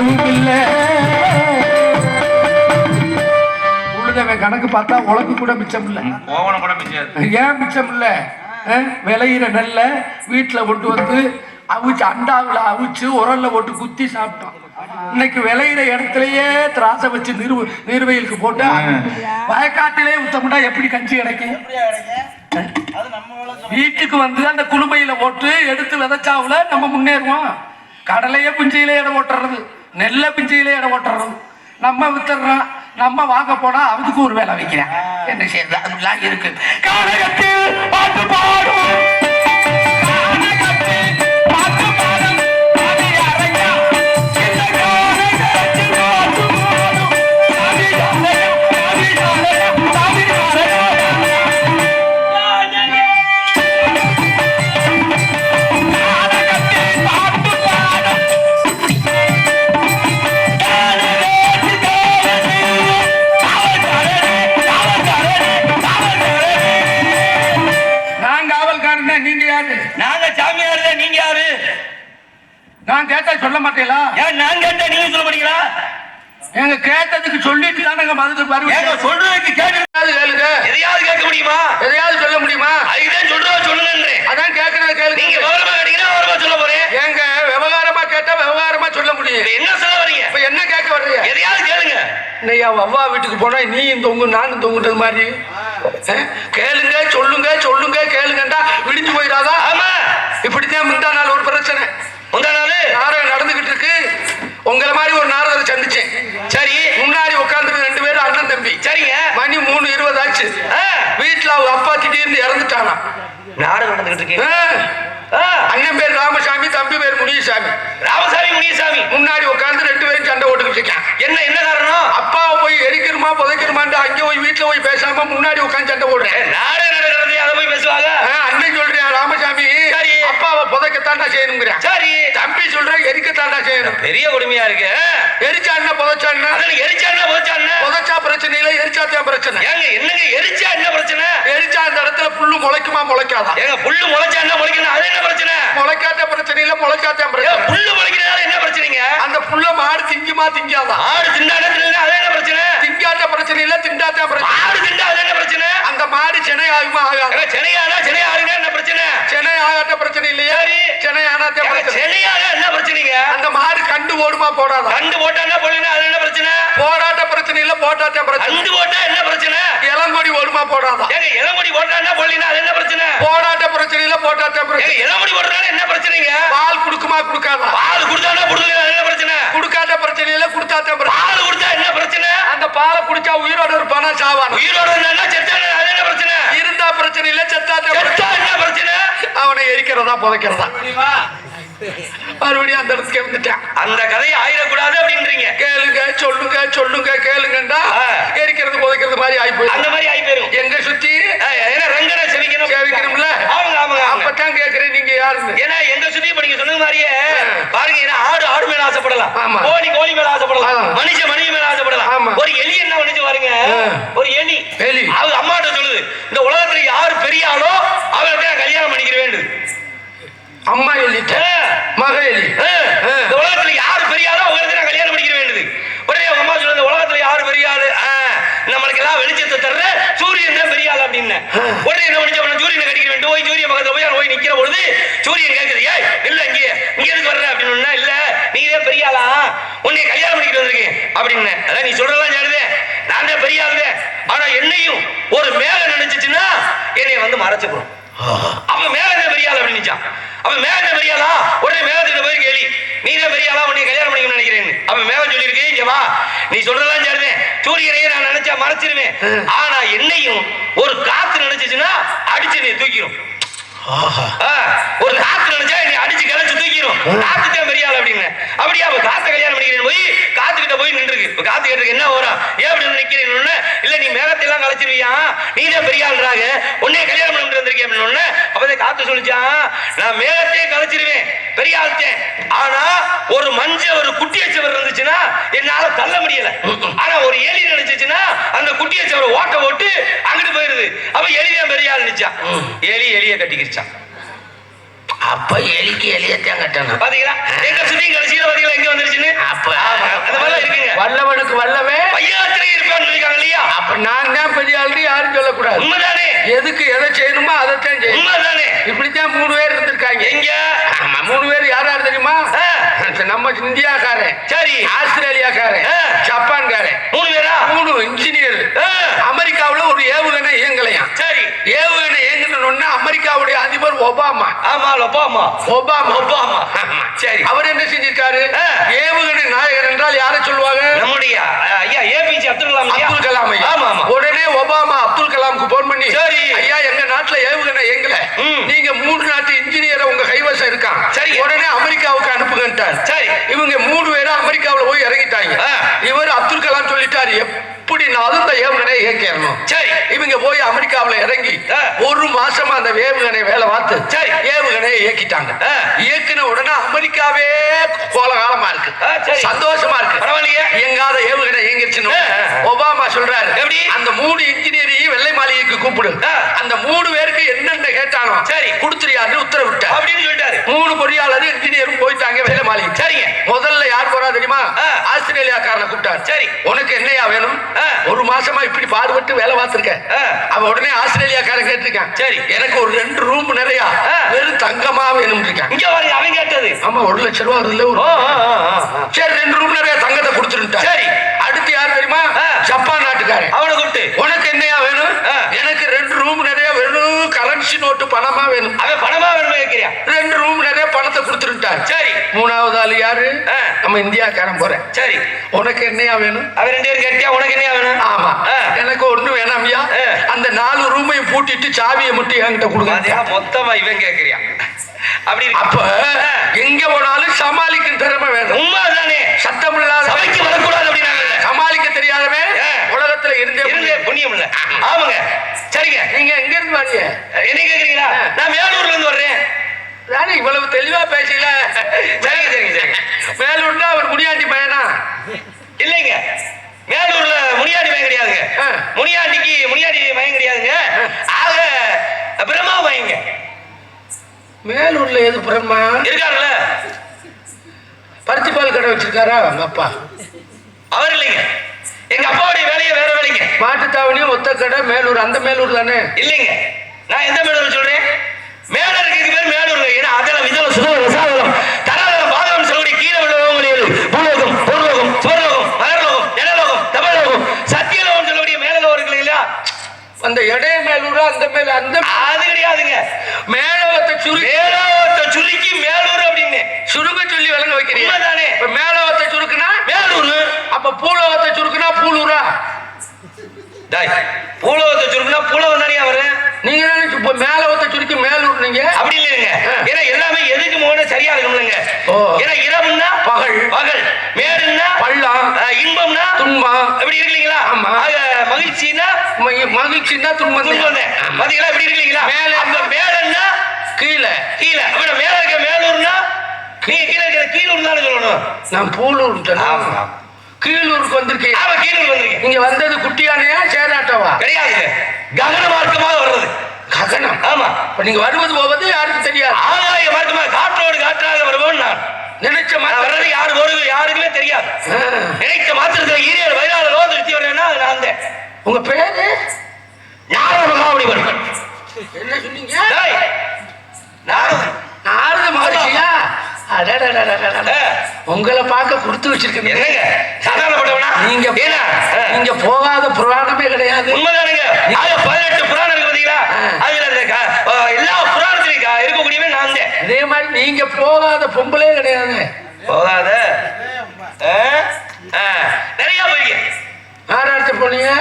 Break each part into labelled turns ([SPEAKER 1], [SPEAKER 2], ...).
[SPEAKER 1] அழகுக்கில்ல உழுதவன் கணக்கு பார்த்தா உழக்கு கூட மிச்சம் ஏன் மிச்சம் இல்லை? விளையிற நெல்லை வீட்டில் கொண்டு வந்து அவிச்சு அண்டாவில் அவிச்சு உரல்ல போட்டு குத்தி சாப்பிட்டோம் இன்னைக்கு விளையிற இடத்துலயே திராசை வச்சு நிறு நீர்வயலுக்கு போட்டு வயக்காட்டிலே விட்டோம்னா எப்படி கஞ்சி கிடைக்கும் வீட்டுக்கு வந்து அந்த குளுமையில போட்டு எடுத்து விதைச்சாவில் நம்ம முன்னேறுவோம். கடலையே குஞ்சியிலே இடம் ஓட்டுறது நெல்லை பிச்சையிலே இடம் ஓட்டுறோம் நம்ம வித்துறோம். நம்ம வாங்க போனா அவனுக்கு ஒரு வேலை வைக்கிறேன். என்ன செய்யறது அப்படிலாம் இருக்கு. காலகத்தில் பாட்டு பாடும் மாதிரி கேளுங்க சொல்லுங்க சொல்லுங்க கேளுங்கண்டா. விடிஞ்சு போயிடாதா
[SPEAKER 2] ஆமா.
[SPEAKER 1] இப்படித்தான் முந்தா நாள் ஒரு பிரச்சனை.
[SPEAKER 2] முந்தா நாள்?
[SPEAKER 1] நாடகம் நடந்துகிட்டு இருக்கு. உங்களை மாதிரி ஒரு நாரதரை சந்திச்சேன்.
[SPEAKER 2] சரி.
[SPEAKER 1] முன்னாடி உட்காந்துருக்கு ரெண்டு பேரும் அண்ணன் தம்பி.
[SPEAKER 2] சரிங்க.
[SPEAKER 1] மணி மூணு இருபது ஆச்சு வீட்டுல அவங்க அப்பா திடீர்னு இறந்துட்டானா
[SPEAKER 2] நாடகம் நடந்துகிட்டு இருக்கு.
[SPEAKER 1] அண்ணன் பேர் ராமசாமி தம்பி பேர் முனியசாமி.
[SPEAKER 2] ராமசாமி முனியசாமி.
[SPEAKER 1] முன்னாடி உட்காந்து ரெண்டு பேரும் சண்டை ஓட்டுக்கிட்டு இருக்கான்
[SPEAKER 2] என்ன என்ன காரணம்?
[SPEAKER 1] அப்பாவை போய் எரிக்கிறமா புதைக்கிறமான்ட்டு அங்கே போய் வீட்டுல போய் பேசாம முன்னாடி உட்காந்து சண்டை போடுறேன்.
[SPEAKER 2] நாடகம் நடக்கிறது அதை போய் பேசுவாங்க?
[SPEAKER 1] அண்ணன் சொல்றேன் ராமசாமி.
[SPEAKER 2] சரி.
[SPEAKER 1] அப்பாவை புதைக்கத்தாண்டா செய்யணுங்கிறேன்.
[SPEAKER 2] சரி.
[SPEAKER 1] தம்பி சொல்றேன் எரிக்கத்தாண்டா செய்யணும்.
[SPEAKER 2] பெரிய கொடுமையா இருக்கு.
[SPEAKER 1] எரிச்சா என்ன புதைச்சா என்ன
[SPEAKER 2] அதனால எரிச்சா போச்சா
[SPEAKER 1] புதைச்சா பிரச்சனை இல்லை எரிச்சாத்தான் பிரச்சனை.
[SPEAKER 2] ஏங்க என்னங்க எரிச்சா என்ன பிரச்சனை?
[SPEAKER 1] எரிச்சா அந்த இடத்துல புல்லு முளைக்குமா முளைக்காதா?
[SPEAKER 2] ஏங்க புல்லு முளைச்சா என்ன முளைக்கணும் அது என்ன பிரச்சனை?
[SPEAKER 1] முளைக்காத பிரச்சனை இல்ல பிரச்சனை.
[SPEAKER 2] புல்லு முளைக்கிறதால என்ன பிரச்சனைங்க?
[SPEAKER 1] அந்த புல்ல மாடு திங்குமா திங்காதா?
[SPEAKER 2] ஆடு திண்டாட தின்னா அது என்ன பிரச்சனை?
[SPEAKER 1] திங்காத பிரச்சனை இல்ல திண்டாத்தான் பிரச்சனை
[SPEAKER 2] ஆடு திண்டா அது என்ன பிரச்சனை?
[SPEAKER 1] அந்த மாடு சென்னை ஆகுமா ஆகாது?
[SPEAKER 2] சென்னையானா சென்னை ஆடுங்க என்ன பிரச்சனை?
[SPEAKER 1] சென்னை ஆகாத பிரச்சனை இல்லையா. சென்னை
[SPEAKER 2] ஏங்க,
[SPEAKER 1] பிரச்சனை.
[SPEAKER 2] சென்னையானா என்ன பிரச்சனைங்க?
[SPEAKER 1] அந்த மாடு கண்டு ஓடுமா போடாதா?
[SPEAKER 2] கண்டு போட்டா என்ன போடலன்னா அது என்ன பிரச்சனை?
[SPEAKER 1] பிரச்சனை இல்ல போட்டாத்தே பிரச்சனை.
[SPEAKER 2] கண்டு போட்டா என்ன பிரச்சனை?
[SPEAKER 1] இளங்கொடி ஓடுமா போடாதா?
[SPEAKER 2] ஏங்க இளமுடி போட்டா என்ன போடலன்னா அது என்ன பிரச்சனை?
[SPEAKER 1] போடாட்ட பிரச்சனை இல்ல போட்டாத்தே பிரச்சனை.
[SPEAKER 2] இளமுடி போடுறதால என்ன பிரச்சனைங்க?
[SPEAKER 1] பால் குடுக்குமா குடுக்காதா?
[SPEAKER 2] பால் கொடுத்தானா கொடுக்கல என்ன பிரச்சனை?
[SPEAKER 1] குடுக்காத பிரச்சனை இல்ல குடுத்தாத்தே பிரச்சனை.
[SPEAKER 2] பால் கொடுத்தா என்ன பிரச்சனை?
[SPEAKER 1] அந்த பாலை குடிச்சா உயிரோட இருப்பானா சாவானா?
[SPEAKER 2] உயிரோட இருந்தா செத்தானா அது என்ன பிரச்சனை?
[SPEAKER 1] இருந்தா பிரச்சனை இல்ல செத்தாத்தே
[SPEAKER 2] செத்தா
[SPEAKER 1] பிரச்சனை
[SPEAKER 2] என்ன பிரச்சனை?
[SPEAKER 1] அவனை எரிக்கிறதா புதைக்கிறதா? மறுபடியும் அந்த இடத்துக்கு வந்துட்டான்
[SPEAKER 2] அந்த கதையை ஆயிடக்கூடாது அப்படின்றீங்க.
[SPEAKER 1] கேளுங்க சொல்லுங்க சொல்லுங்க கேளுங்கண்டா. எரிக்கிறது புதைக்கிறது மாதிரி ஆகி
[SPEAKER 2] அந்த
[SPEAKER 1] போயிடும்
[SPEAKER 2] மாதிரி ஆகி போயிரும்
[SPEAKER 1] எங்க சுத்தி?
[SPEAKER 2] ஏன்னா ரங்கனை செவிக்கணும்.
[SPEAKER 1] சேவிக்கணும்ல?
[SPEAKER 2] ஆமாங்க ஆமாங்க
[SPEAKER 1] அப்பதான் கேக்குறேன் நீங்க யாருன்னு.
[SPEAKER 2] ஏன்னா எங்க சுத்தி இப்ப நீங்க சொன்னது மாதிரியே பாருங்க ஏன்னா ஆடு ஆடு மேல ஆசைப்படலாம்.
[SPEAKER 1] ஆமா.
[SPEAKER 2] கோழி கோழி மேல ஆசைப்படலாம். மனுஷன் மனுஷன் மேல ஆசைப்படலாம்.
[SPEAKER 1] ஆமா.
[SPEAKER 2] ஒரு எலி என்ன பண்ணுச்சு பாருங்க. ஒரு எலி.
[SPEAKER 1] எலி.
[SPEAKER 2] அது அம்மாட்ட சொல்லுது இந்த உலகத்துல யாரு பெரிய ஆளோ நான் கல்யாணம் பண்ணிக்கிற வேண்டும்
[SPEAKER 1] அம்மா எலிட்ட. மக எலி
[SPEAKER 2] இந்த உலகத்துல யாரு பெரிய ஆளோ அவங்களுக்கு நான் கல்யாணம் பண்ணிக்கிற வேண்டுது உடனே அவங்க அம்மா உலகத்துல யாரு பெரிய ஆளு ஆ, நம்மளுக்கு எல்லாம் வெளிச்சத்தை தர்ற சூரியன் தான் பெரிய ஆள் அப்படின்னு உடனே என்ன அவன சூரியனை கடிக்கிற வேண்டும். போய் சூரியன் பக்கத்துல போய் போய் நிக்கிற பொழுது சூரியன் கேக்குது ஏய் இல்ல இங்க இங்க எதுக்கு வர்ற? அப்படின்னு இல்ல நீ தான் பெரிய ஆளா உன்னை கல்யாணம் பண்ணிக்கிட்டு வந்திருக்கேன். அப்படின்னு. அதான் நீ சொல்றதெல்லாம் சரிதே. நான் தான் பெரிய ஆளுதே ஆனா என்னையும் ஒரு மேல நினைச்சுச்சுன்னா என்னைய வந்து மறைச்சுக்கிறோம் அப்ப மேல என்ன பெரிய ஆள் அப்படின்னு. அப்ப மேல என்ன பெரிய ஆளா உடனே மேகத்துக்கு போய் கேளி நீ தான் பெரிய ஆளா உன்னை கல்யாணம் பண்ணிக்கணும்னு நினைக்கிறேன் அப்ப மேகம் சொல்லியிருக்கு இங்க வா நீ சொல்றதெல்லாம் சரிதே சூரியனையே நான் நினைச்சா மறைச்சிருவேன். ஆனா என்னையும் ஒரு காத்து நினைச்சுச்சுன்னா அடிச்சு நீ தூக்கிரும். ஆ, ஒரு காத்து நினைச்சா என்னை அடிச்சு கிளச்சு தூக்கிரும். காத்து தான் பெரிய ஆள் அப்படின்னு. அப்படியே அவ காத்த கல்யாணம் பண்ணிக்கிறேன் போய் காத்து கிட்ட போய் நின்றுருக்கு இப்ப காத்து கேட்டிருக்கு என்ன வரும் ஏன் அப்படி நினைக்கிறேன்னு இல்ல நீ மேகத்தை எல்லாம் கலைச்சிருவியா? நீ தான் பெரிய ஆள்றாங்க உன்னைய கல்யாணம் பண்ணிட்டு வந்திருக்கேன் அப்படின்னு அப்பதான் காத்து சொல்லிச்சான் நான் மேகத்தையே கலைச்சிருவேன் பெரிய ஆள்தேன் ஆனா ஒரு மஞ்ச ஒரு குட்டிய சுவர் இருந்துச்சுன்னா என்னால தள்ள முடியல. ஆனா ஒரு எலி நினைச்சுச்சுன்னா அந்த குட்டிய சுவர் ஓட்ட போட்டு அங்கிட்டு போயிருது. அப்ப எலிதான் பெரிய ஆள் நினைச்சான் எலி எலிய கட்டிக்கிருச்சான்
[SPEAKER 3] அப்ப எலிக்கு எலியத்தான் கட்டணும்
[SPEAKER 2] பாத்தீங்களா? எங்க சுத்தி கடைசியில பாத்தீங்களா? எங்க வந்துருச்சுன்னு?
[SPEAKER 3] அப்ப
[SPEAKER 2] ஆமா, அந்த மாதிரிலாம் இருக்குங்க.
[SPEAKER 1] வல்லவனுக்கு வல்லவன்
[SPEAKER 2] பையாத்திரை இருப்பான்னு சொல்லிருக்காங்க இல்லையா?
[SPEAKER 1] அப்ப நான் தான் பெரிய ஆளு யாரும் சொல்லக்கூடாது.
[SPEAKER 2] உண்மைதானே?
[SPEAKER 1] எதுக்கு எதை செய்யணுமோ அதைத்தான் செய்யணும்.
[SPEAKER 2] உண்மைதானே?
[SPEAKER 1] இப்படித்தான் மூணு பேர் இருந்திருக்காங்க.
[SPEAKER 2] எங்க?
[SPEAKER 1] மூணு பேர் யார் யார் தெரியுமா? நம்ம இந்தியாக்காரன்
[SPEAKER 2] சரி.
[SPEAKER 1] ஆஸ்திரேலியாக்காரன்
[SPEAKER 2] ஆ.
[SPEAKER 1] ஜப்பான்காரன்
[SPEAKER 2] மூணு பேரா
[SPEAKER 1] மூணு இன்ஜினியர்
[SPEAKER 2] ஆ,
[SPEAKER 1] அமெரிக்காவுல ஒரு ஏவுகணை இயங்கலையாம்
[SPEAKER 2] சரி
[SPEAKER 1] ஏவுகணை இயங்கணும்னா அமெரிக்காவுடைய அதிபர் ஒபாமா
[SPEAKER 2] ஆமா
[SPEAKER 1] ஒபாமா
[SPEAKER 2] ஒபாமா
[SPEAKER 1] ஆமா.
[SPEAKER 2] சரி
[SPEAKER 1] அவர் என்ன செஞ்சிருக்காரு. ஏவுகணை நாயகர் என்றால் யாரை சொல்லுவாங்க
[SPEAKER 2] நம்முடைய ஐயா ஏபிஜே அப்துல் கலாம்?
[SPEAKER 1] அப்துல் கலாம் ஐயா.
[SPEAKER 2] ஆமா ஆமா
[SPEAKER 1] உடனே ஒபாமா அப்துல் கலாமுக்கு போன் பண்ணி
[SPEAKER 2] சரி.
[SPEAKER 1] ஐயா எங்க நாட்டுல ஏவுகணை இயங்கல
[SPEAKER 2] ம்.
[SPEAKER 1] நீங்க மூணு நாட்டு இன்ஜினியரை உங்க கைவசம் இருக்கான்
[SPEAKER 2] சரி.
[SPEAKER 1] உடனே அமெரிக்காவுக்கு அனுப்புங்கன்ட்டார்
[SPEAKER 2] சரி
[SPEAKER 1] இவங்க மூணு பேரும் அமெரிக்காவுல போய் இறங்கிட்டாங்க. இவர் அப்துல் கலாம் சொல்லிட்டாரு எப்படினாலும் இந்த ஏவுகணையை இயக்கிடணும்
[SPEAKER 2] சரி
[SPEAKER 1] இவங்க போய் அமெரிக்காவுல இறங்கி. ஒரு மாசமா அந்த ஏவுகணை வேலை பார்த்து
[SPEAKER 2] சரி.
[SPEAKER 1] ஏவுகணையை இயக்கிட்டாங்க. இயக்குன உடனே அமெரிக்காவே கோலகாலமா இருக்கு. சந்தோஷமா இருக்கு
[SPEAKER 2] பரவாயில்லையே.
[SPEAKER 1] இயங்காத ஏவுகணை இயங்கிருச்சுன்னு. ஒபாமா சொல்றாரு
[SPEAKER 2] எப்படி?
[SPEAKER 1] அந்த மூணு இன்ஜினியரையும் வெள்ளை மாளிகைக்கு கூப்பிடு. அந்த மூணு பேருக்கு என்னென்ன கேட்டானோ
[SPEAKER 2] சரி.
[SPEAKER 1] கொடுத்துறியாருன்னு உத்தரவிட்டார்
[SPEAKER 2] அப்படின்னு சொல்லிட்டாரு
[SPEAKER 1] மூணு பொறியாளர் இன்ஜினியரும் போயிட்டாங்க வெள்ளை மாளிகை
[SPEAKER 2] சரிங்க
[SPEAKER 1] முதல்ல யார் போறா தெரியுமா
[SPEAKER 2] ஆ.
[SPEAKER 1] ஆஸ்திரேலியாக்காரனை கூப்பிட்டார்
[SPEAKER 2] சரி.
[SPEAKER 1] உனக்கு என்னையா வேணும். ஒரு மாசமா இப்படி பாடுபட்டு வேலை பார்த்திருக்க
[SPEAKER 2] ஆ.
[SPEAKER 1] அவன் உடனே ஆஸ்திரேலியாக்காரன் கேட்டிருக்கான்
[SPEAKER 2] சரி.
[SPEAKER 1] எனக்கு ஒரு ரெண்டு ரூம் நிறைய. வெறும் தங்கமா வேணும் இருக்கான்
[SPEAKER 2] இங்க பாருங்க அவன் கேட்டது
[SPEAKER 1] ஆமா ஒரு லட்சம் ரூபா
[SPEAKER 2] ஆ.
[SPEAKER 1] சரி ரெண்டு ரூம் நிறைய தங்கத்தை கொடுத்துருட்டா
[SPEAKER 2] சரி.
[SPEAKER 1] அடுத்து யார் தெரியுமா. ஜப்பான் நாட்டுக்காரன்
[SPEAKER 2] அவனை கூப்பிட்டு
[SPEAKER 1] உனக்கு என்னையா வேணும். எனக்கு ரெண்டு ரூம் நிறைய வெறும் கரன்சி நோட்டு பணமா வேணும்
[SPEAKER 2] அவன் பணமா வேணுமே கேட்கிறியா
[SPEAKER 1] ரெண்டு ரூம் கொடுத்துருட்டார்.
[SPEAKER 2] சரி.
[SPEAKER 1] மூணாவது ஆள் யாரு. நம்ம இந்தியாக்காரன் போறேன்.
[SPEAKER 2] சரி.
[SPEAKER 1] உனக்கு என்னையா வேணும்?
[SPEAKER 2] அவன் ரெண்டு பேரும் கேட்டியா? உனக்கு என்ன வேணும்?
[SPEAKER 1] ஆமா. எனக்கு ஒண்ணு வேணாம்யா. அந்த நாலு ரூமையும் பூட்டிட்டு சாவியை மட்டும் என்கிட்ட கொடுங்க.
[SPEAKER 2] பாத்தியா, மொத்தமா இவன் கேட்கிறியா அப்படி.
[SPEAKER 1] அப்ப. எங்க போனாலும் சமாளிக்கும் திறமை வேணும்.
[SPEAKER 2] உண்மைதானே
[SPEAKER 1] சத்தம் இல்லாத
[SPEAKER 2] சபைக்கு வரக்கூடாது அப்படின்னாங்க
[SPEAKER 1] சமாளிக்க தெரியாதவன்
[SPEAKER 2] ஆ.
[SPEAKER 1] உலகத்துல இருந்தே
[SPEAKER 2] இருந்தே
[SPEAKER 1] முடியாது.
[SPEAKER 2] புண்ணியம் இல்ல ஆமாங்க சரிங்க
[SPEAKER 1] நீங்க எங்க இருந்து வரீங்க
[SPEAKER 2] என்ன கேக்குறீங்களா நான் வேலூர்ல இருந்து வர்றேன்
[SPEAKER 1] தானே இவ்வளவு தெளிவா பேசல
[SPEAKER 2] சரிங்க சரிங்க சரிங்க
[SPEAKER 1] மேலூர்னா அவர் முடியாண்டி பையனா
[SPEAKER 2] இல்லைங்க. வேலூர்ல முனியாண்டி மயம் கிடையாதுங்க. முனியாண்டிக்கு முனியாண்டி மயம் கிடையாதுங்க. ஆக பிரம்மா மயங்க
[SPEAKER 1] மேலூர்ல எது பிரம்மா?
[SPEAKER 2] இருக்காருல்ல.
[SPEAKER 1] பருத்தி பால் கடை வச்சிருக்காரா? உங்க அப்பா.
[SPEAKER 2] அவர் இல்லைங்க. எங்க அப்பாவுடைய வேலையை வேற வேலைங்க.
[SPEAKER 1] மாட்டுத்தாவணி ஒத்த கடை மேலூர் அந்த மேலூர் தானே?
[SPEAKER 2] இல்லைங்க. நான் எந்த மேலூர் சொல்றேன்? மேல இருக்கிறது பேர் மேலூர் ஏன்னா அதெல்லாம் விதம் சுதம் ரசாதலம் தராதலம்
[SPEAKER 1] அந்த இடைய மேலூரா அந்த மேல அந்த
[SPEAKER 2] அது கிடையாதுங்க.
[SPEAKER 1] மேலவத்தை சுருக்கி.
[SPEAKER 2] மேலோகத்தை சுருக்கி மேலூர் அப்படின்னு.
[SPEAKER 1] சுருக்க சொல்லி விளங்க வைக்கிறீங்க.
[SPEAKER 2] உண்மைதானே.
[SPEAKER 1] இப்ப மேலவத்தை சுருக்குனா?
[SPEAKER 2] மேலூர்
[SPEAKER 1] அப்ப பூலவத்தை சுருக்குனா பூலூரா
[SPEAKER 2] டாய் பூலோகத்தை சுருக்குனா பூலோகம் தானே வர்றேன்
[SPEAKER 1] நீங்க தானே இப்ப மேலவத்தை சுருக்கி மேலூர் நீங்க
[SPEAKER 2] அப்படி இல்லைங்க. ஏன்னா எல்லாமே எதுக்கு போகணும் சரியா இருக்கணும்லங்க. ஏன்னா இரவுன்னா
[SPEAKER 1] பகல்.
[SPEAKER 2] பகல். மேடுன்னா
[SPEAKER 1] பள்ளம்.
[SPEAKER 2] இன்பம்னா
[SPEAKER 1] துன்பம்.
[SPEAKER 2] எப்படி இருக்கு இல்லைங்களா
[SPEAKER 1] ஆமா.
[SPEAKER 2] ஆக மகிழ்ச்சின்னா
[SPEAKER 1] மகி- மகிழ்ச்சின்னா துன்பம்.
[SPEAKER 2] துன்பம் தான். பாத்தீங்களா? எப்படி இருக்கு இல்லைங்களா
[SPEAKER 1] மேல
[SPEAKER 2] அப்ப மேலன்னா
[SPEAKER 1] கீழே.
[SPEAKER 2] கீழே. அப்ப நான் மேல இருக்க மேலூர்னா நீங்க கீழே. இருக்கிற கீழூர் தானே சொல்லணும்.
[SPEAKER 1] நான் பூலூர்
[SPEAKER 2] ஆமா.
[SPEAKER 1] கீழூருக்கு வந்திருக்கீங்க
[SPEAKER 2] ஆமா கீழூர் வந்திருக்கீங்க
[SPEAKER 1] நீங்க வந்தது குட்டியானையா சேராட்டவா?
[SPEAKER 2] கிடையாதுங்க ககன மார்க்கமாக வர்றது
[SPEAKER 1] ககனம்?
[SPEAKER 2] ஆமா.
[SPEAKER 1] இப்ப நீங்க வருவது போவது யாருக்கு தெரியாது?
[SPEAKER 2] ஆகாய மார்க்கமாக காற்றோடு காற்றாக வருவோம் நான்.
[SPEAKER 1] நினைச்ச
[SPEAKER 2] நான்
[SPEAKER 1] மாதிரி
[SPEAKER 2] வர்றது யாரு வருது யாருக்குமே தெரியாது.
[SPEAKER 1] ஆ.
[SPEAKER 2] நினைத்த மாத்திரத்துல ஈரியல் வயலாளர் ரோது நிறுத்தி வரேன்னா அது நான் தான்
[SPEAKER 1] உங்க பேரு?
[SPEAKER 2] மகாபலிபன்
[SPEAKER 1] என்ன சொன்னீங்க? நாரத மகர்ஷியா. உங்களை பார்க்க கொடுத்து வச்சிருக்கீங்க.
[SPEAKER 2] என்னங்க? சாதாரணப்பட்டவனா
[SPEAKER 1] நீங்க. நீங்க போகாத புராணமே கிடையாது.
[SPEAKER 2] உண்மைதானுங்க. பதினெட்டு புராணம் இருக்கு பாத்தீங்களா. அதுல எல்லா புராணத்திலையும் இருக்கக்கூடியவன் நான்
[SPEAKER 1] அதே மாதிரி நீங்க போகாத பொம்பளே கிடையாது.
[SPEAKER 2] போகாத. நிறைய போயிருக்கேன்
[SPEAKER 1] யாராட்ட போனீங்க?